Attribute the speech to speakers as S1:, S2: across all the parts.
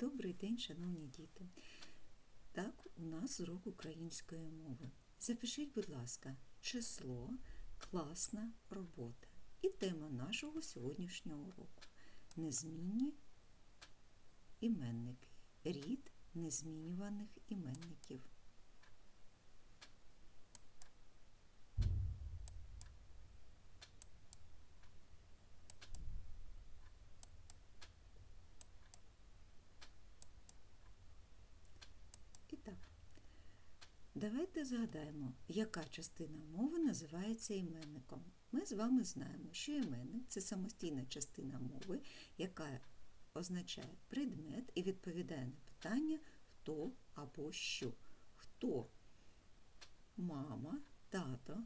S1: Добрий день, шановні діти. Так, у нас урок української мови. Запишіть, будь ласка, число, класна робота. І тема нашого сьогоднішнього уроку незмінні іменники. Рід незмінюваних іменників. І так, давайте згадаємо, яка частина мови називається іменником. Ми з вами знаємо, що іменник це самостійна частина мови, яка означає предмет і відповідає на питання хто або що. Хто? Мама, тато,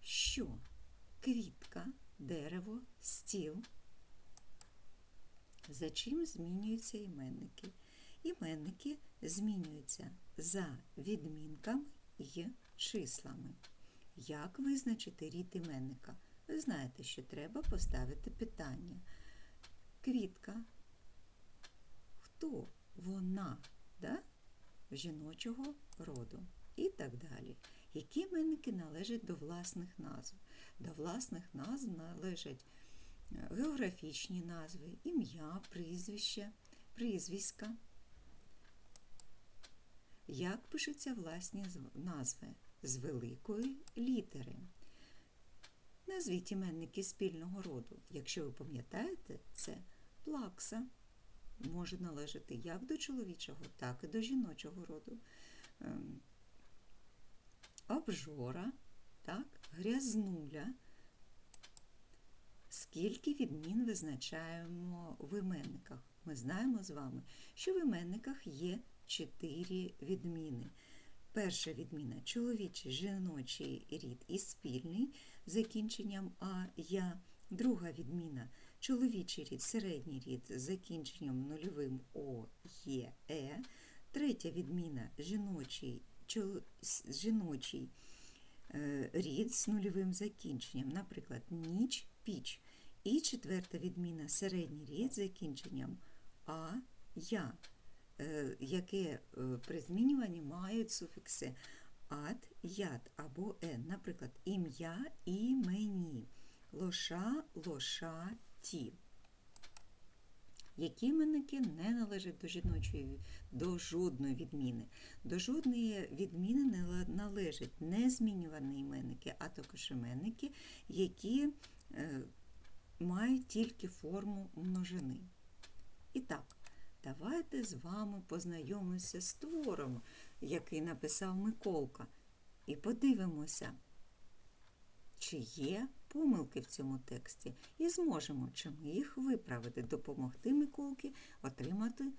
S1: що? Квітка, дерево, стіл. За чим змінюються іменники? Іменники змінюються за відмінками і числами. Як визначити рід іменника? Ви знаєте, що треба поставити питання. Квітка. Хто вона? Да? Жіночого роду. І так далі. Які іменники належать до власних назв? До власних назв належать е, географічні назви, ім'я, прізвище, прізвиська. Як пишуться власні назви? З великої літери. Назвіть іменники спільного роду. Якщо ви пам'ятаєте, це плакса може належати як до чоловічого, так і до жіночого роду. Ем, Обжора, так, грязнуля. Скільки відмін визначаємо в іменниках? Ми знаємо з вами, що в іменниках є чотири відміни. Перша відміна чоловічий, жіночий рід і спільний з закінченням А, Я. Друга відміна чоловічий рід, середній рід з закінченням нульовим О, Є, Е. Третя відміна жіночий, чол- жіночий е, рід з нульовим закінченням, наприклад, ніч, піч. І четверта відміна середній рід з закінченням А, Я, яке е, при змінюванні мають суфікси ад, яд або ен. Наприклад, ім'я, імені, лоша, лоша, ті. Які іменники не належать до жіночої, до жодної відміни. До жодної відміни не належать не змінювані іменники, а також іменники, які е, мають тільки форму множини. І так, давайте з вами познайомимося з твором, який написав Миколка, і подивимося, чи є помилки в цьому тексті, і зможемо чи ми їх виправити, допомогти Миколки отримати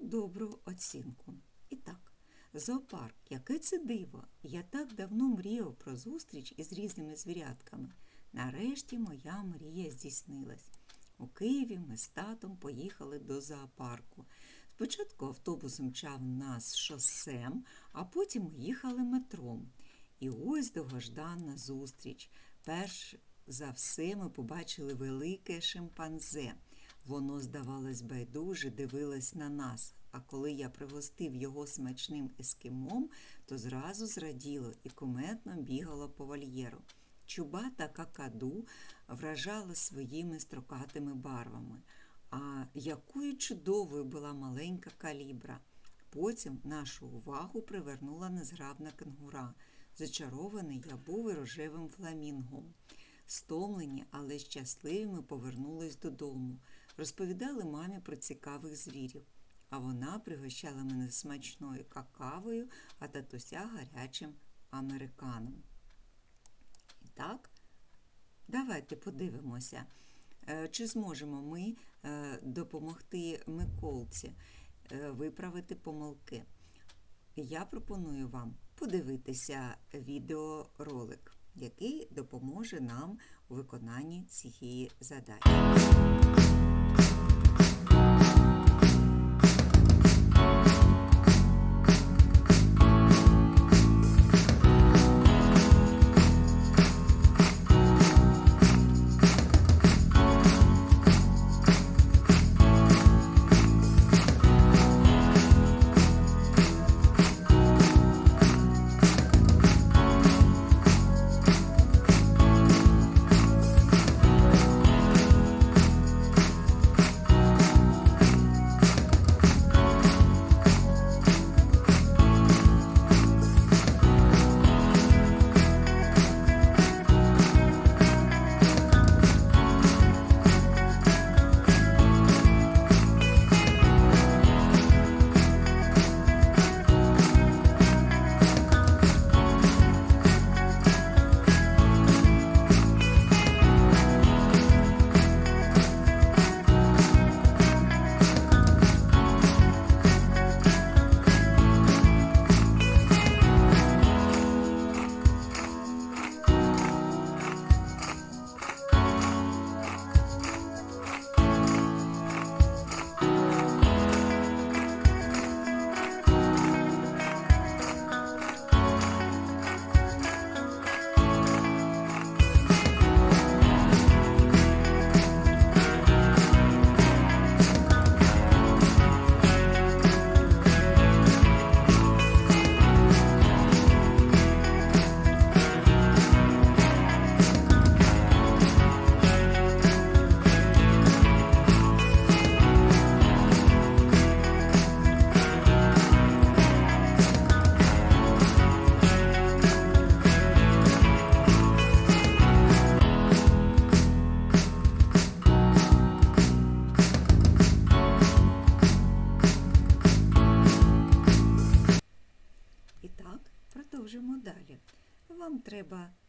S1: добру оцінку. І так, зоопарк, яке це диво! Я так давно мріяв про зустріч із різними звірятками. Нарешті моя мрія здійснилась. У Києві ми з татом поїхали до зоопарку. Спочатку автобус мчав нас шосем, а потім ми їхали метром. І ось довгожданна зустріч. Перш за все ми побачили велике шимпанзе. Воно, здавалось, байдуже дивилось на нас, а коли я пригостив його смачним ескімом, то зразу зраділо і куметно бігало по вольєру. Чубата какаду вражала своїми строкатими барвами. А якою чудовою була маленька калібра. Потім нашу увагу привернула незграбна кенгура. Зачарований я був і рожевим фламінгом. Стомлені, але щасливі ми повернулись додому. Розповідали мамі про цікавих звірів, а вона пригощала мене смачною какавою, а татуся гарячим американом. І так, давайте подивимося, чи зможемо ми е, допомогти Миколці е, виправити помилки. Я пропоную вам подивитися відеоролик, який допоможе нам у виконанні цієї задачі.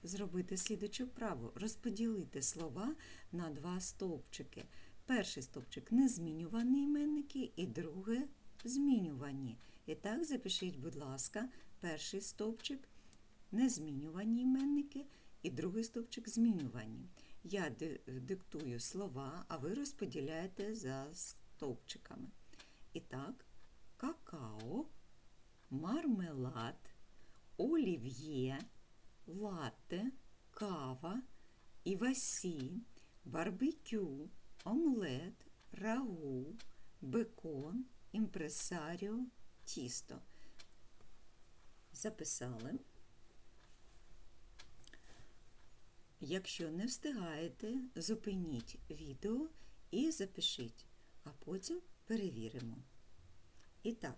S1: Зробити слідучу вправу, розподілити слова на два стовпчики. Перший стовпчик незмінювані іменники і друге змінювані. І так запишіть, будь ласка, перший стовпчик незмінювані іменники і другий стовпчик змінювані. Я диктую слова, а ви розподіляєте за стовпчиками. І так, какао, мармелад, олів'є, латте, кава, івасі, барбекю, омлет, рагу, бекон, імпресаріо, тісто. Записали. Якщо не встигаєте, зупиніть відео і запишіть, а потім перевіримо. І так,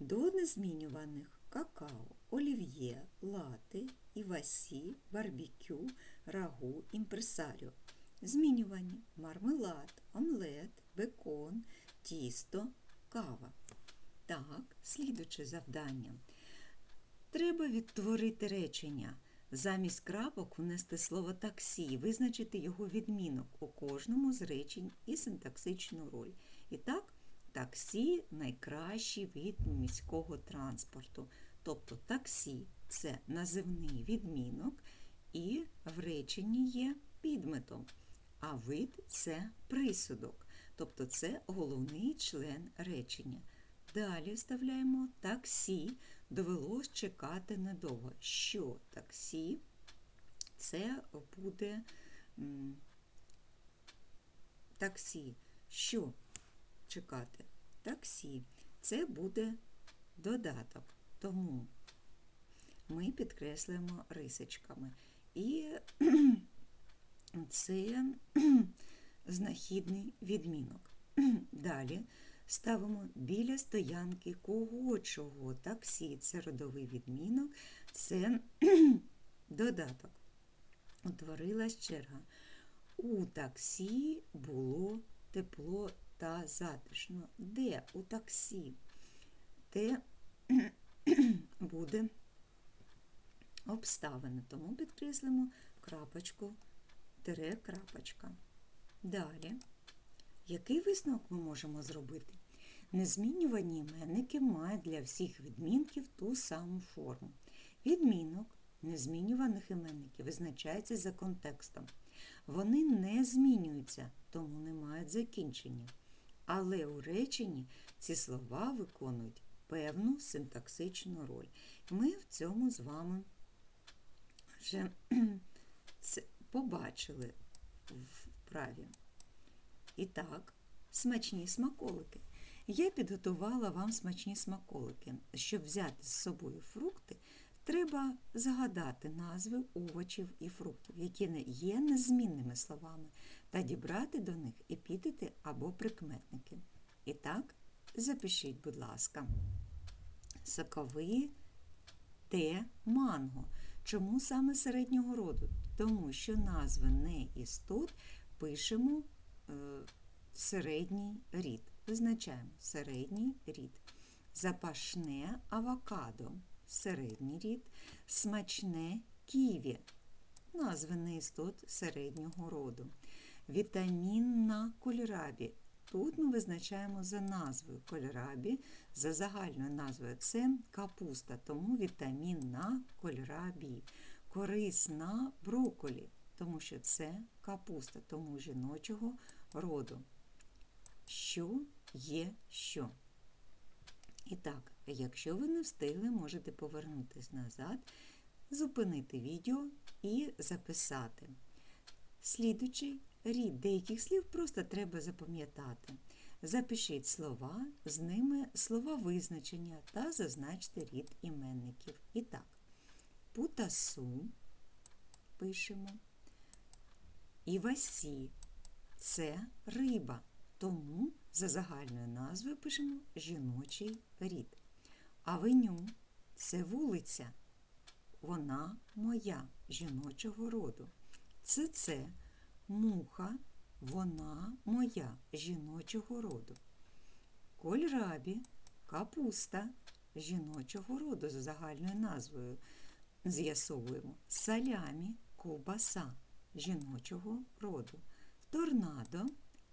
S1: до незмінюваних какао, олів'є, лати, івасі, барбекю, рагу, імпресаріо. Змінювані мармелад, омлет, бекон, тісто, кава. Так, слідуче завдання. Треба відтворити речення. Замість крапок внести слово таксі, визначити його відмінок у кожному з речень і синтаксичну роль. І так, таксі найкращий вид міського транспорту. Тобто таксі це називний відмінок, і в реченні є підметом. А вид це присудок, тобто це головний член речення. Далі вставляємо таксі. Довелось чекати недовго. Що таксі? Це буде таксі. Що чекати? Таксі. Це буде додаток. Тому ми підкреслюємо рисочками. І це знахідний відмінок. Далі ставимо біля стоянки кого чого. Таксі це родовий відмінок, це додаток. Утворилась черга. У таксі було тепло та затишно. Де у таксі? Те буде обставини. Тому підкреслимо крапочку, тире крапочка. Далі. Який висновок ми можемо зробити? Незмінювані іменники мають для всіх відмінків ту саму форму. Відмінок незмінюваних іменників визначається за контекстом. Вони не змінюються, тому не мають закінчення. Але у реченні ці слова виконують певну синтаксичну роль. Ми в цьому з вами вже це побачили в вправі. І так, смачні смаколики. Я підготувала вам смачні смаколики. Щоб взяти з собою фрукти, треба загадати назви овочів і фруктів, які є незмінними словами, та дібрати до них епітети або прикметники. І так, запишіть, будь ласка, соковий те манго. Чому саме середнього роду? Тому що назви не істот пишемо е, середній рід. Визначаємо середній рід. Запашне авокадо середній рід, смачне ківі, назви неістот середнього роду. Вітамінна кольрабі. Тут ми визначаємо за назвою кольрабі, за загальною назвою це капуста, тому вітамінна кольрабі. Корисна брокколі, тому що це капуста, тому жіночого роду. Що є що? І так, якщо ви не встигли, можете повернутися назад, зупинити відео і записати. Слідучий рід деяких слів просто треба запам'ятати. Запишіть слова, з ними слова визначення та зазначте рід іменників. І так, путасу пишемо. Івасі це риба. Тому за загальною назвою пишемо жіночий рід. Авеню це вулиця. Вона моя жіночого роду. Це це муха, вона моя жіночого роду. Кольрабі капуста жіночого роду за загальною назвою. з'ясовуємо салямі, ковбаса жіночого роду. Торнадо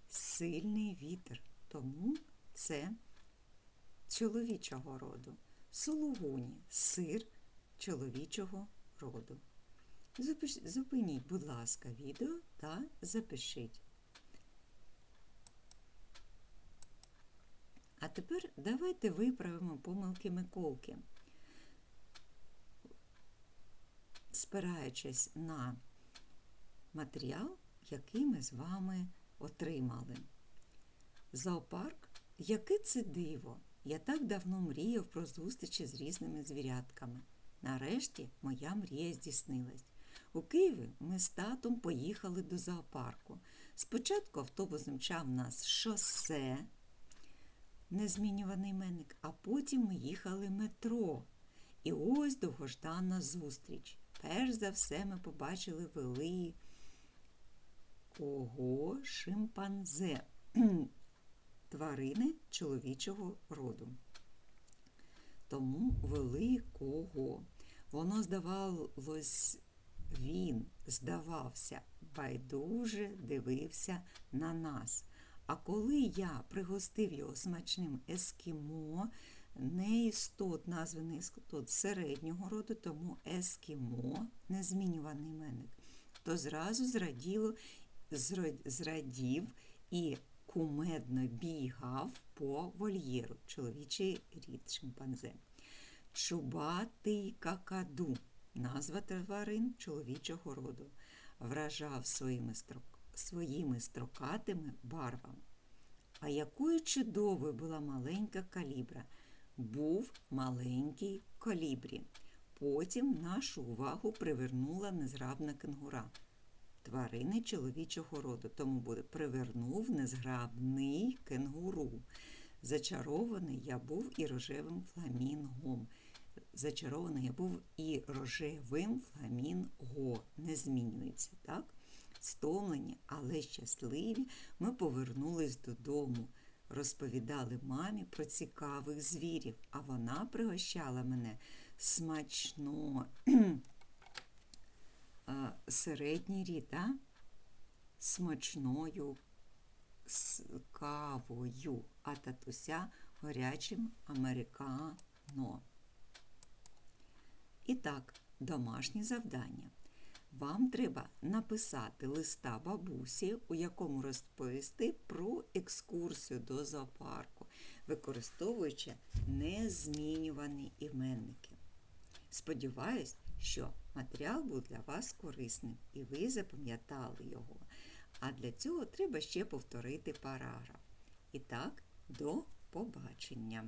S1: сильний вітер, тому це чоловічого роду. Сулугуні сир чоловічого роду. Зупиніть, будь ласка, відео та запишіть. А тепер давайте виправимо помилки Миколки. Спираючись на матеріал, який ми з вами отримали. Зоопарк, яке це диво! Я так давно мріяв про зустрічі з різними звірятками. Нарешті моя мрія здійснилась. У Києві ми з татом поїхали до зоопарку. Спочатку автобус мчав нас шосе, незмінюваний іменник, а потім ми їхали метро. І ось довгождана зустріч. Перш за все ми побачили великого шимпанзе, тварини чоловічого роду. Тому великого. Воно здавалось, він здавався, байдуже дивився на нас. А коли я пригостив його смачним ескімо, не істот, названий істот середнього роду, тому ескімо, незмінюваний іменник, то зразу зраділо, зрадів і кумедно бігав по вольєру, чоловічий рід шимпанзе. Чубатий какаду, назва тварин чоловічого роду, вражав своїми, строк, своїми строкатими барвами. А якою чудовою була маленька калібра. Був маленький колібрі. Потім нашу увагу привернула незграбна кенгура. Тварини чоловічого роду, тому буде привернув незграбний кенгуру. Зачарований я був і рожевим фламінгом. Зачарований був і рожевим фламінго. Не змінюється, так? Стомлені, але щасливі, ми повернулись додому. Розповідали мамі про цікавих звірів, а вона пригощала мене смачно середній рід, смачною кавою, а татуся гарячим американо. І так, домашнє завдання. Вам треба написати листа бабусі, у якому розповісти про екскурсію до зоопарку, використовуючи незмінювані іменники. Сподіваюсь, що матеріал був для вас корисним і ви запам'ятали його. А для цього треба ще повторити параграф. І так, до побачення!